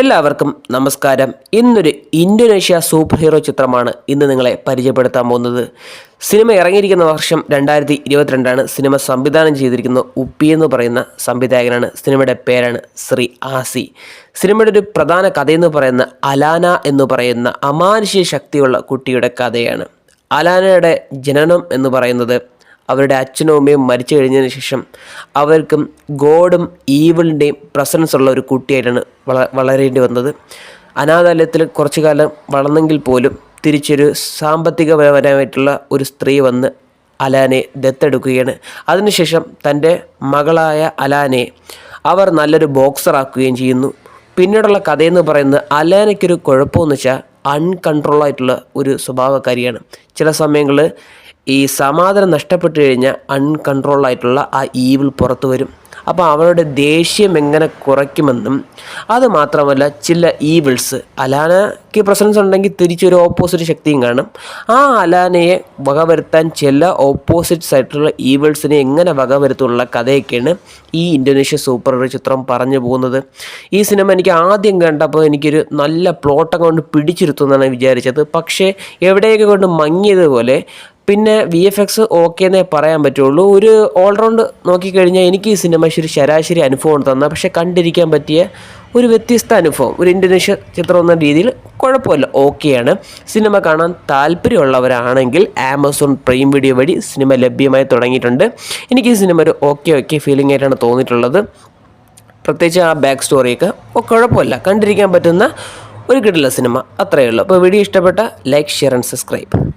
എല്ലാവർക്കും നമസ്കാരം. ഇന്നൊരു ഇന്തോനേഷ്യ സൂപ്പർ ഹീറോ ചിത്രമാണ് ഇന്ന് നിങ്ങളെ പരിചയപ്പെടുത്താൻ പോകുന്നത്. സിനിമ ഇറങ്ങിയിരിക്കുന്ന വർഷം രണ്ടായിരത്തി ഇരുപത്തിരണ്ടാണ് സിനിമ സംവിധാനം ചെയ്തിരിക്കുന്ന ഉപ്പി എന്ന് പറയുന്ന സംവിധായകനാണ്. സിനിമയുടെ പേരാണ് ശ്രീ ആസി. സിനിമയുടെ ഒരു പ്രധാന കഥയെന്ന് പറയുന്ന അലാന എന്ന് പറയുന്ന അമാനുഷിക ശക്തിയുള്ള കുട്ടിയുടെ കഥയാണ്. അലാനയുടെ ജനനം എന്ന് പറയുന്നത് അവരുടെ അച്ഛനും അമ്മയും മരിച്ചു കഴിഞ്ഞതിന് ശേഷം അവർക്കും ഗോഡും ഈവിളിന്റെയും പ്രസൻസ് ഉള്ള ഒരു കുട്ടിയായിട്ടാണ് വള വളരേണ്ടി വന്നത്. അനാഥാലയത്തിൽ കുറച്ചു കാലം വളർന്നെങ്കിൽ പോലും തിരിച്ചൊരു സാമ്പത്തികപരമായിട്ടുള്ള ഒരു സ്ത്രീ വന്ന് അലാനെ ദത്തെടുക്കുകയാണ്. അതിനുശേഷം തന്റെ മകളായ അലാനെ അവർ നല്ലൊരു ബോക്സറാക്കുകയും ചെയ്യുന്നു. പിന്നീടുള്ള കഥയെന്ന് പറയുന്നത് അലാനയ്ക്കൊരു കുഴപ്പമെന്ന് വെച്ചാൽ അൺകൺട്രോൾ ആയിട്ടുള്ള ഒരു സ്വഭാവക്കാരിയാണ് ചില സമയങ്ങളിൽ ഈ സമാധാനം നഷ്ടപ്പെട്ടു കഴിഞ്ഞാൽ അൺകൺട്രോൾ ആയിട്ടുള്ള ആ ഈവിൾ പുറത്തു വരും. അപ്പോൾ അവരുടെ ദേഷ്യം എങ്ങനെ കുറയ്ക്കുമെന്നും അത് മാത്രമല്ല ചില ഈവിൾസ് അലാനയ്ക്ക് പ്രസൻസ് ഉണ്ടെങ്കിൽ തിരിച്ചൊരു ഓപ്പോസിറ്റ് ശക്തിയും കാണും. ആ അലാനയെ വകവരുത്താൻ ചില ഓപ്പോസിറ്റ്സ് ആയിട്ടുള്ള ഈവിൾസിനെ എങ്ങനെ വകവരുത്തുള്ള കഥയൊക്കെയാണ് ഈ ഇന്തോനേഷ്യ സൂപ്പർ ഹീറോ ചിത്രം പറഞ്ഞു പോകുന്നത്. ഈ സിനിമ എനിക്ക് ആദ്യം കണ്ടപ്പോൾ എനിക്കൊരു നല്ല പ്ലോട്ടൊക്കെ കൊണ്ട് പിടിച്ചിരുത്തുമെന്നാണ് വിചാരിച്ചത്. പക്ഷേ എവിടെയൊക്കെ കൊണ്ട് മങ്ങിയതുപോലെ പിന്നെ വി എഫ് എക്സ് ഓക്കെ എന്നേ പറയാൻ പറ്റുള്ളൂ. ഒരു ഓൾറൗണ്ട് നോക്കിക്കഴിഞ്ഞാൽ എനിക്ക് ഈ സിനിമ ഒരു ശരാശരി അനുഭവം തന്ന പക്ഷെ കണ്ടിരിക്കാൻ പറ്റിയ ഒരു വ്യത്യസ്ത അനുഭവം. ഒരു ഇന്തോനേഷ്യ ചിത്രം എന്ന രീതിയിൽ കുഴപ്പമില്ല ഓക്കെയാണ് സിനിമ കാണാൻ താല്പര്യമുള്ളവരാണെങ്കിൽ ആമസോൺ പ്രൈം വീഡിയോ വഴി സിനിമ ലഭ്യമായി തുടങ്ങിയിട്ടുണ്ട്. എനിക്ക് ഈ സിനിമ ഒരു ഓക്കെ ഓക്കെ ഫീലിംഗ് ആയിട്ടാണ് തോന്നിയിട്ടുള്ളത്. പ്രത്യേകിച്ച് ആ ബാക്ക് സ്റ്റോറിയൊക്കെ കുഴപ്പമില്ല. കണ്ടിരിക്കാൻ പറ്റുന്ന ഒരു കിടില സിനിമ അത്രയേ ഉള്ളൂ. അപ്പോൾ വീഡിയോ ഇഷ്ടപ്പെട്ട ലൈക്ക് ഷെയർ ആൻഡ് സബ്സ്ക്രൈബ്